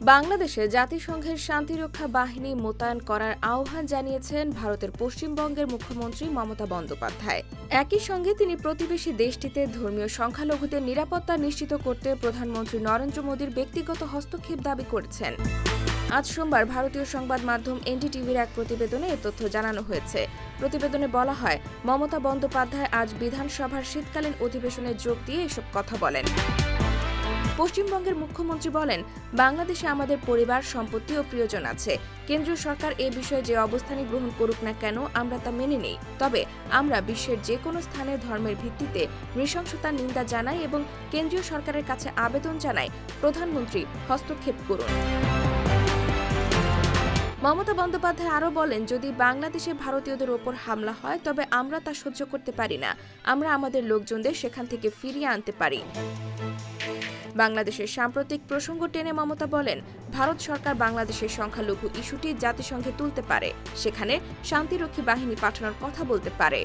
বাংলাদেশে জাতিসংঘের শান্তিরক্ষা বাহিনী মোতায়েন করার আহ্বান জানিয়েছেন ভারতের পশ্চিমবঙ্গের মুখ্যমন্ত্রী মমতা বন্দ্যোপাধ্যায়। একই সঙ্গে তিনি প্রতিবেশী দেশটিতে ধর্মীয় সংখ্যালঘুদের নিরাপত্তা নিশ্চিত করতে প্রধানমন্ত্রী নরেন্দ্র মোদীর ব্যক্তিগত হস্তক্ষেপ দাবি করেছেন। আজ সোমবার ভারতীয় সংবাদ মাধ্যম এনডিটিভির এক প্রতিবেদনে এ তথ্য জানানো হয়েছে। প্রতিবেদনে বলা হয়, মমতা বন্দ্যোপাধ্যায় আজ বিধানসভার শীতকালীন অধিবেশনে যোগ দিয়ে এসব কথা বলেন। পশ্চিমবঙ্গের মুখ্যমন্ত্রী বলেন, বাংলাদেশে আমাদের পরিবার, সম্পত্তি ও প্রিয়জন আছে। কেন্দ্রীয় সরকার এ বিষয়ে যে অবস্থানই গ্রহণ করুক না কেন, আমরা তা মেনে নেই। তবে আমরা বিশ্বের যে কোনো স্থানে ধর্মের ভিত্তিতে নৃশংসতার নিন্দা জানাই এবং কেন্দ্রীয় সরকারের কাছে আবেদন জানাই, প্রধানমন্ত্রী হস্তক্ষেপ করুন। মমতা বন্দ্যোপাধ্যায় আরও বলেন, যদি বাংলাদেশে ভারতীয়দের ওপর হামলা হয়, তবে আমরা তা সহ্য করতে পারি না। আমরা আমাদের লোকজনদের সেখান থেকে ফিরিয়ে আনতে পারি। বাংলাদেশের সাম্প্রতিক প্রসঙ্গ টেনে মমতা বলেন, ভারত সরকার বাংলাদেশের সংখ্যালঘু ইস্যুটি জাতিসংঘে তুলতে পারে, সেখানে শান্তিরক্ষী বাহিনী পাঠানোর কথা বলতে পারে।